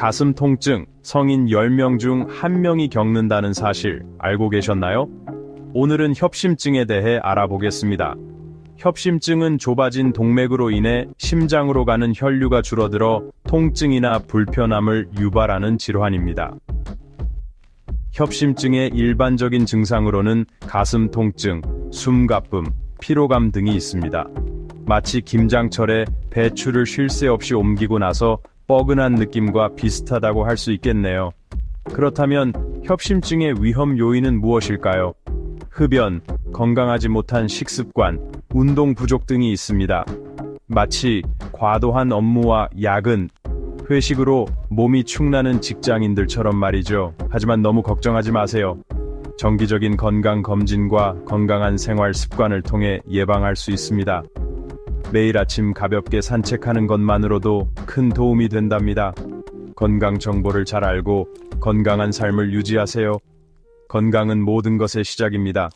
가슴 통증 성인 10명 중 1명이 겪는다는 사실 알고 계셨나요? 오늘은 협심증에 대해 알아보겠습니다. 협심증은 좁아진 동맥으로 인해 심장으로 가는 혈류가 줄어들어 통증이나 불편함을 유발하는 질환입니다. 협심증의 일반적인 증상으로는 가슴 통증, 숨가쁨, 피로감 등이 있습니다. 마치 김장철에 배추를 쉴 새 없이 옮기고 나서 뻐근한 느낌과 비슷하다고 할 수 있겠네요. 그렇다면 협심증의 위험 요인은 무엇일까요? 흡연, 건강하지 못한 식습관, 운동 부족 등이 있습니다. 마치 과도한 업무와 야근, 회식으로 몸이 축나는 직장인들처럼 말이죠. 하지만 너무 걱정하지 마세요. 정기적인 건강 검진과 건강한 생활 습관을 통해 예방할 수 있습니다. 매일 아침 가볍게 산책하는 것만으로도 큰 도움이 된답니다. 건강 정보를 잘 알고 건강한 삶을 유지하세요. 건강은 모든 것의 시작입니다.